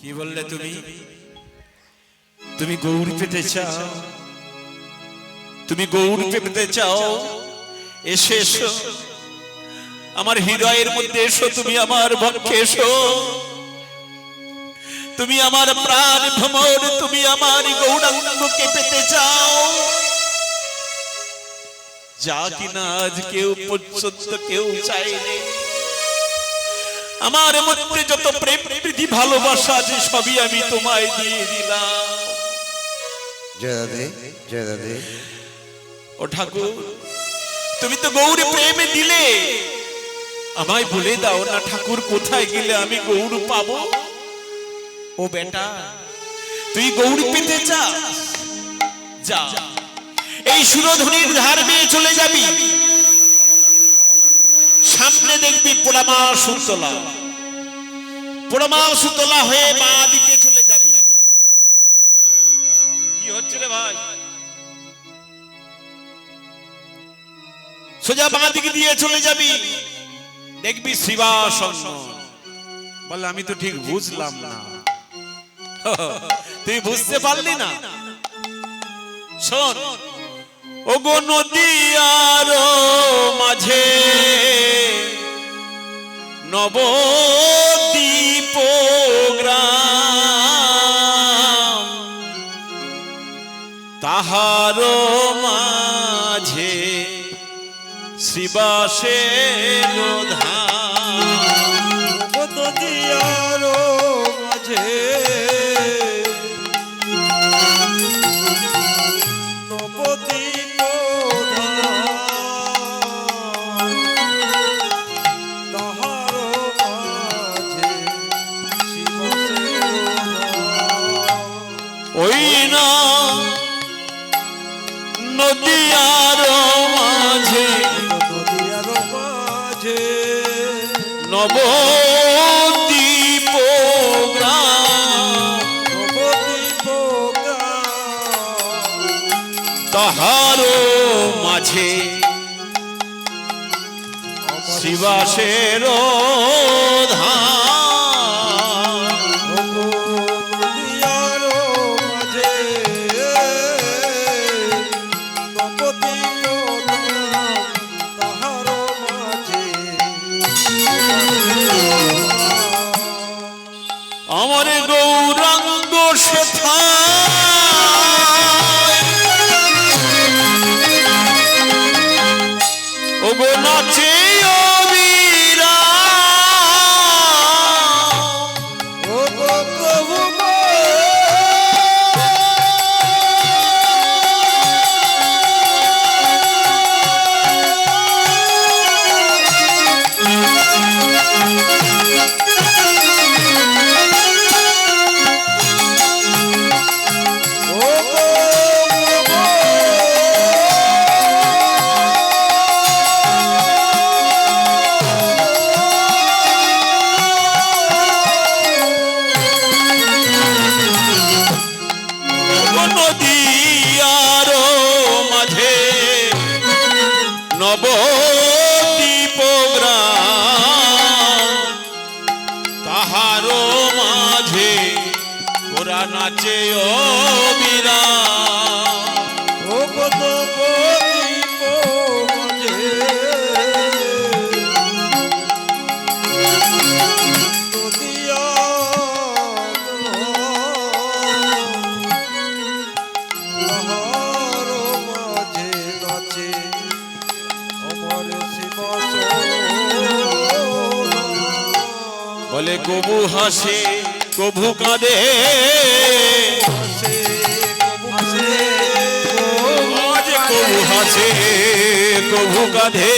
কি বললে তুমি? তুমি গৌর পেতে চাও? তুমি গৌর পেতে চাও? এসে, এসো। আমার হৃদয়ের মধ্যে এসো, তুমি আমার পক্ষে এসো। তুমি আমার প্রাণ ভ্রমর তুমি আমার গৌরাঙ্গকে পেতে চাও। যা কিনা আজ কেউ পর্যন্ত কেউ চায়নি আমার মধ্যে যত প্রেম প্রীতি ভালোবাসা আছে সবই আমি তোমায় দিয়ে দিলাম। ও ঠাকুর তুমি তো গৌরে প্রেমে দিলে। আমায় বলে দাও না ঠাকুর কোথায় গেলে আমি গৌর পাবো। ও বেটা তুই গৌর পেতে চা যা। এই সুরধনির ধার বেয়ে চলে যাবি। সামনে দেখবি পোড়ামা সুতলা। পোড়ামা সুতলা হয়ে মা দিকে চলে যাবি। কি হচ্ছে রে ভাই? সোজা বাঁ দিকে দিয়ে চলে যাবি। দেখবি শিবাসন বলে আমি তো ঠিক বুঝলাম না। তুই বুঝতে পারলি না? শোন ও গো নদী আর মাঝে। নবদ্বীপ গ্রাম। তাহার মাঝে শিবাসের ধাম। তাহার মাঝে শিবাসের ধাম গৌরাঙ্গ শেথা কবু কাঁদে। কবু হাসে প্রভু কাঁদে।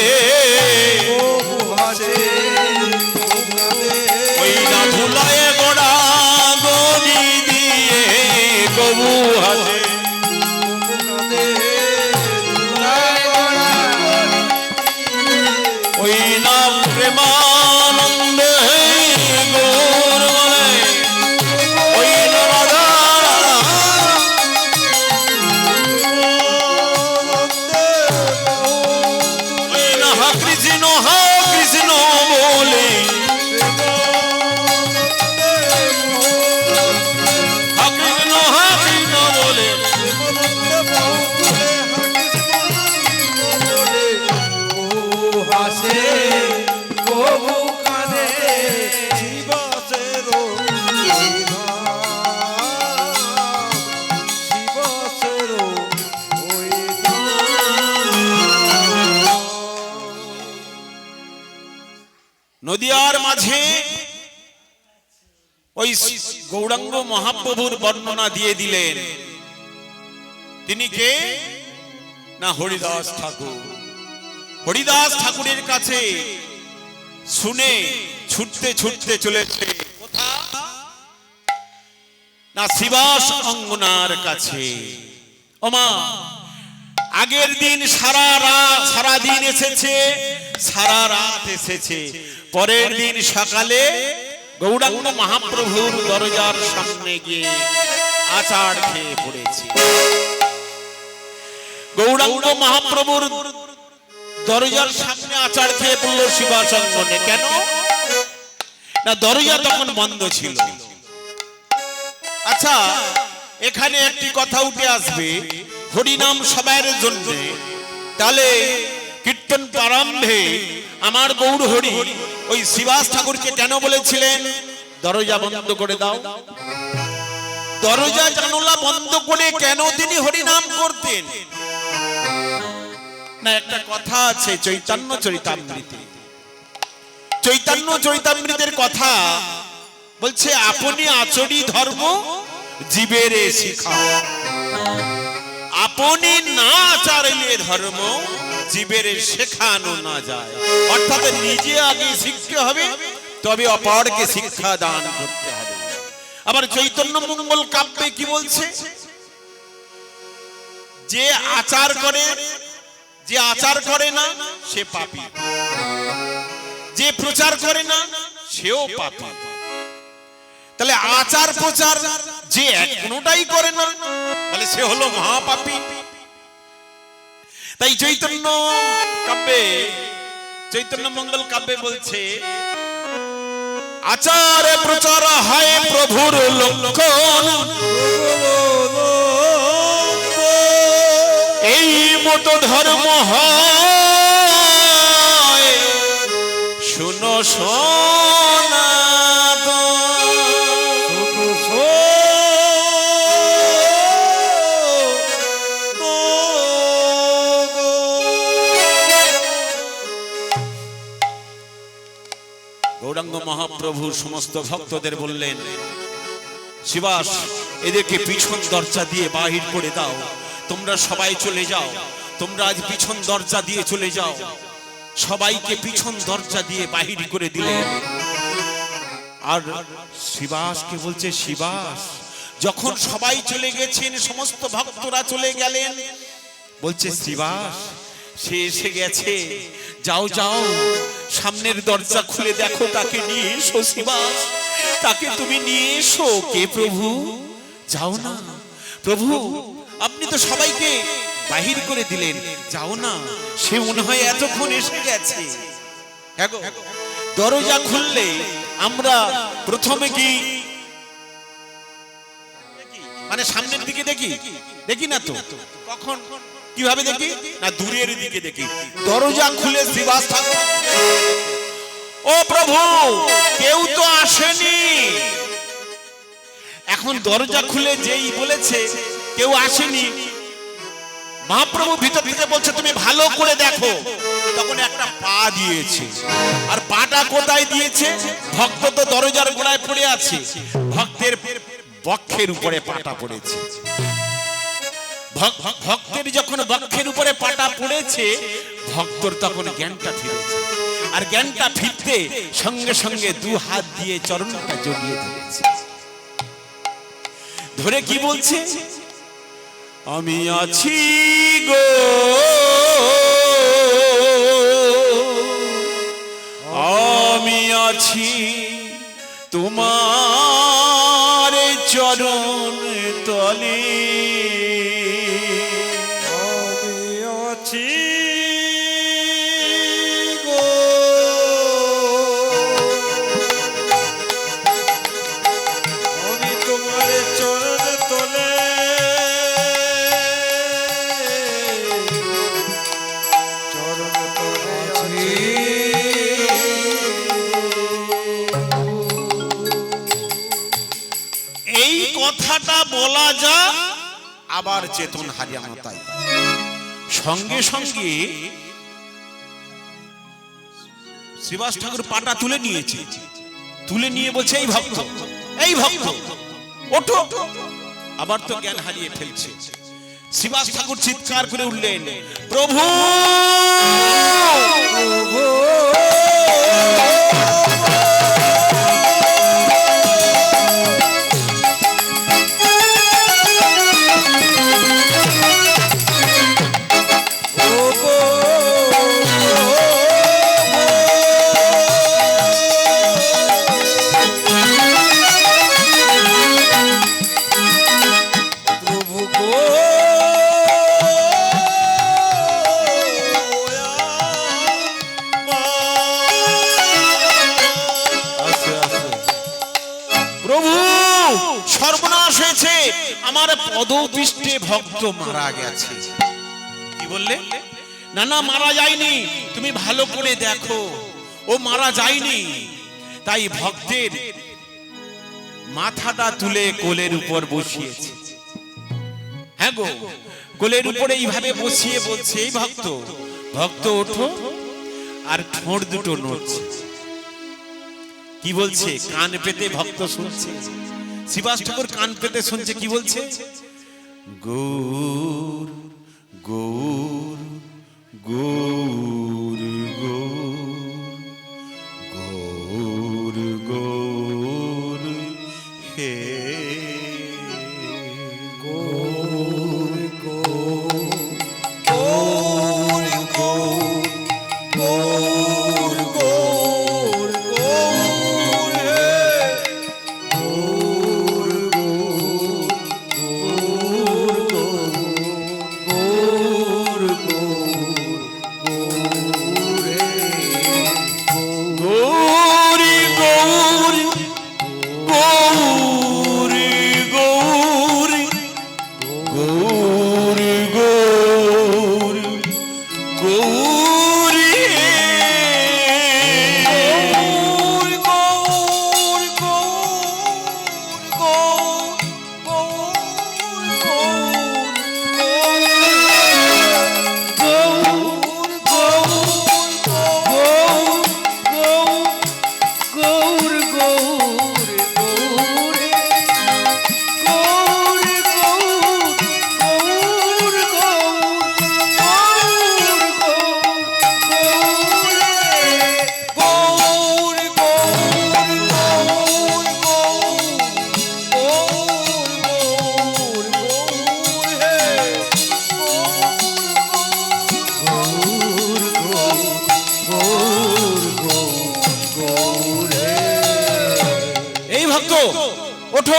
গৌরাঙ্গ মহাপ্রভুর বর্ণনা দিয়ে দিলেন। তিনি কে? না, হরিদাস ঠাকুর। হরিদাস ঠাকুরের কাছে শুনে ছুটতে ছুটতে চলেছে না শিবাস অঙ্গনার কাছে। ওমা, আগের দিন সারা রাত সারা দিন এসেছে, সারা রাত এসেছে। পরের দিন সকালে গৌরাঙ্গ মহাপ্রভুর দরজার সামনে গিয়ে আচার খেয়ে পড়েছে। গৌরাঙ্গ মহাপ্রভুর দরজার সামনে আচার খেয়ে পড়ল শিবাসঙ্গনে কেন? না, দরজা তখন বন্ধ ছিল। আচ্ছা এখানে একটি কথা উঠে আসবে। হরিনাম সবাইয়ের জন্য। তাহলে কীর্তন প্রারম্ভে আমার গৌর হরি, ওই শিবাস ঠাকুরকে কেন বলেছিলেন? দরজা বন্ধ করে দাও। দরজা জানলা বন্ধ করে কেন তিনি হরিনাম করতেন? না, একটা কথা আছে, চৈতন্য চরিতামৃতে। চৈতন্য চরিতামৃতের কথা বলছে, আপনি আচরি ধর্ম জীবের শিখা। আপনি না আচারলে ধর্ম জীবের শেখানো না যায়। অর্থাৎ নিজে আগে শিখতে হবে, তবে অপরকে শিক্ষা দান করতে হবে। আবার চৈতন্য মঙ্গল কাব্যে কি বলছে? যে আচার করে, যে আচার করে না, সে পাপী। যে প্রচার করে না, সেও পাপী। তাহলে আচার প্রচার যে কোনোটাই করে না, তাহলে সে হলো মহাপাপী। তাই চৈতন্য কাব্যে, চৈতন্য মঙ্গল কাব্যে বলছে, আচার প্রচার হয় প্রভুর লক্ষণ। এই মতো ধর্ম হয়। শুনো সোনা মহাপ্রভু সমস্ত ভক্তদের বললেন, শিবাস, এদেরকে পিছন দরজা দিয়ে বাহির করে দাও। তোমরা সবাই চলে যাও। তোমরা আজ পিছন দরজা দিয়ে চলে যাও। সবাইকে পিছন দরজা দিয়ে বাহির করে দিলেন আর শিবাসকে বলছে, শিবাস, যখন সবাই চলে গেছেন, সমস্ত ভক্তরা চলে গেলেন। বলছে, শিবাস, সে এসে গেছে। যাও যাও। সামনের দরজা খুলে দেখো, তাকে নিয়ে এসো শিবাস তাকে তুমি নিয়ে এসো। কে প্রভু? যাও না। প্রভু, আপনি তো সবাইকে বাহির করে দিলেন। যাও না। সে মনে হয় এতক্ষণ এসে গেছে। হ্যাঁ দরজা খুললে আমরা প্রথমে কি মানে সামনের দিকে দেখি? দেখি না তো? কখন? কীভাবে দেখি? না, দূরের দিকে দেখি। দরজা খুলে শিবাস ও প্রভু, কেউ তো আসেনি। এখন দরজা খুলে যেই বলেছে, কেউ আসেনি। মহাপ্রভু ভিতর থেকে বলছে, তুমি ভালো করে দেখো। তখন একটা পা দিয়েছে। আর পাটা কোথায় দিয়েছে? ভক্ত তো দরজার গোড়ায় পড়ে আছে। ভক্তের বক্ষের উপরে পাটা পড়েছে। ভক্তের যখন বক্ষের উপরে পাটা পড়েছে, ভক্তর তখন জ্ঞানটা ফিরেছে। আর জ্ঞানটা ফিরতে সঙ্গে সঙ্গে দু হাত দিয়ে চরণটা জড়িয়ে ধরেছে। ধরে কি বলছে? আমি আছি গো। আমি আছি তোমার চেতন হারিয়ানো তাই। সঙ্গে সঙ্গে শ্রীবাস ঠাকুর পাটা তুলে নিয়েছে। তুলে নিয়ে বলছে এই ভক্ত এই ভক্ত ওঠো। আবার তো জ্ঞান হারিয়ে ফেলছে। শ্রীবাস ঠাকুর চিৎকার করে উঠলেন প্রভু! প্রভু! আমার পদপৃষ্ঠে ভক্ত মারা গেছে। কি বললে? না না, মারা যায়নি। তুমি ভালো করে দেখো। ও মারা যায়নি। তাই ভক্তের মাথাটা তুলে কোলের উপর বসিয়েছে। হ্যাঁ গো, কোলের উপরে এইভাবে বসিয়ে বলছে, এই ভক্ত ভক্ত ওঠো আর ঠোঁট দুটো নড়ছে। কি বলছে? কান পেতে ভক্ত শুনছে? শিবাস ঠাকুর কান পেতে শুনছে, কি বলছে? গৌর গৌর গৌর।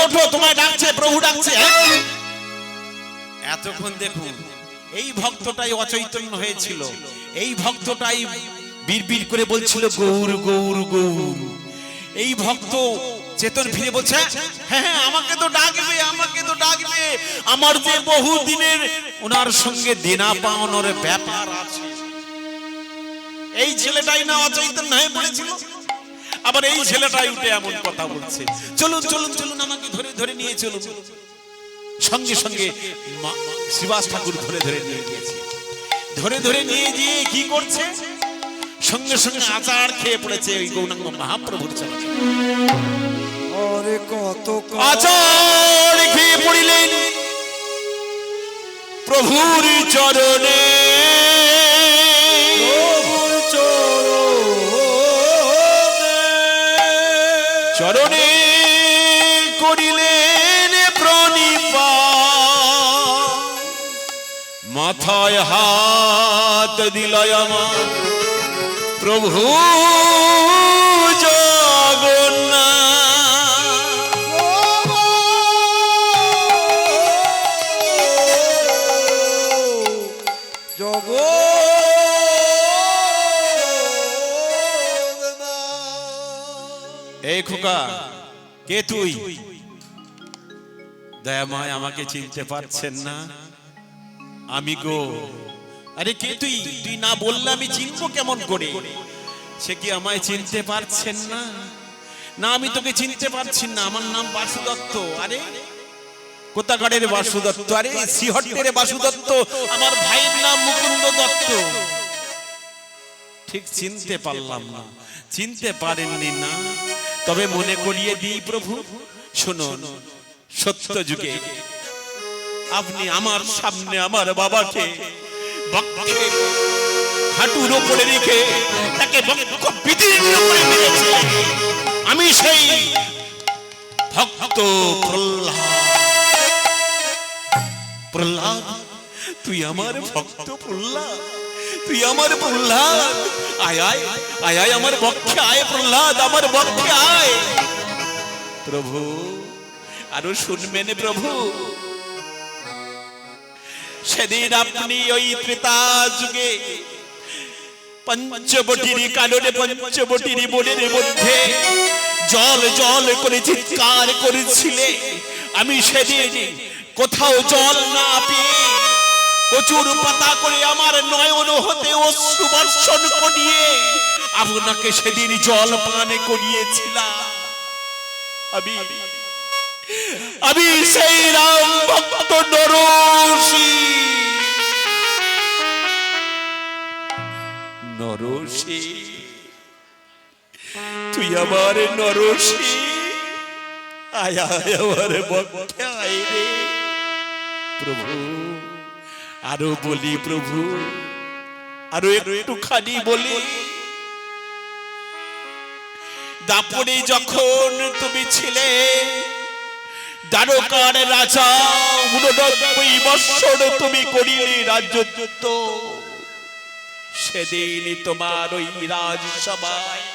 ওঠো তোমায় ডাকছে, প্রভু ডাকছে হ্যাঁ? এতক্ষণ দেখুন, এই ভক্তটাই অচৈতন্য হয়েছিল। এই ভক্তটাই বিড়বিড় করে বলছিল, গৌর গৌর গৌর। এই ভক্ত চেতন ফিরে বলছে হ্যাঁ হ্যাঁ আমাকে তো ডাকবে, আমাকে তো ডাকবে। আমার যে বহু দিনের ওনার সঙ্গে দেনা পাওনার ব্যাপার আছে। এই ছেলেটাই না অচৈতন্য হয়ে পড়েছিল? আবার এই ছেলেটাই উঠে এমন কথা বলছে। চলুন চলুন চলুন আমাকে ধরে ধরে নিয়ে চলুন। সঙ্গে সঙ্গে শিবাস ঠাকুর ধরে ধরে নিয়ে গিয়েছে। ধরে ধরে নিয়ে গিয়ে কি করছে? সঙ্গে সঙ্গে আচার খেয়ে পড়েছে ওই গৌরাঙ্গ মহাপ্রভুর আরে কত আচার খেয়ে পড়িলেন প্রভুর চরণে। করিলেন প্রণিপা মাথায় হাত দিল আমার। প্রভু জগন্নাথ। এই খোকা কে তুই? দয়াময় আমাকে চিনতে পারছেন না। আমি গো, আরে কে তুই? তুই না বললে আমি চিনবো কেমন করে? সে কি আমায় চিনতে পারছেন না? না, আমি তোকে চিনতে পারছি না। আমার নাম বাসু দত্ত আরে, কোথাকারের বাসু দত্ত আরে সিহট্টের বাসু দত্ত আমার ভাইয়ের নাম মুকুন্দ দত্ত। ঠিক চিনতে পারলাম না। চিনতে পারেননি না। তবে মনে করিয়ে দিই প্রভু। শুনুন। সত্য যুগে আপনি আমার সামনে আমার বাবাকে হাঁটুর ওপরে রেখে তাকে আমি সেই ভক্ত প্রহ্লাদ, তুই আমার ভক্ত প্রহ্লাদ। তুই আমার প্রহ্লাদ। আয় আয় আয় আয়, আমার বক্ষে আয় প্রহ্লাদ, আমার বক্ষে আয়। প্রভু আরও শুনবেন প্রভু। সেদিন আপনি ওই ত্রেতা যুগে বনের মধ্যে জল জল করে চিৎকার করেছিলে। আমি সেদিন কোথাও জল না পেয়ে প্রচুর পাতা করে আমার নয়ন হতে অশ্রু বর্ষণ করিয়ে আপনাকে সেদিন জল পান করিয়েছিলাম। আমি আমি সেই রাম ভক্ত নরসী নরসী তুই আমার নরসী আয় আয় আমার আয় রে। প্রভু আরও বলি প্রভু। আরও একটুখানি বলি। দাপড়ে যখন তুমি ছিলে দ্বারকার রাজা, উননব্বই বৎসর তুমি করিলে রাজ্যত্ব সেদিন তোমার ওই রাজসভায়,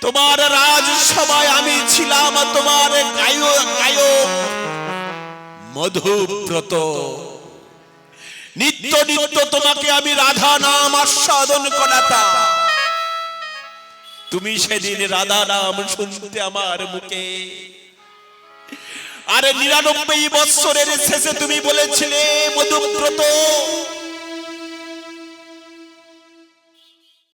তোমার রাজসভায় আমি ছিলাম তোমার গায়ক গায়ক মধুব্রত। নিত্য নিত্য তোমাকে আমি রাধা নাম আস্বাদন করাতাম তুমি সেদিন রাধা নাম শুনতে আমার মুখে আরে নিরানব্বই বৎসরের শেষে তুমি বলেছিলে মধুব্রত।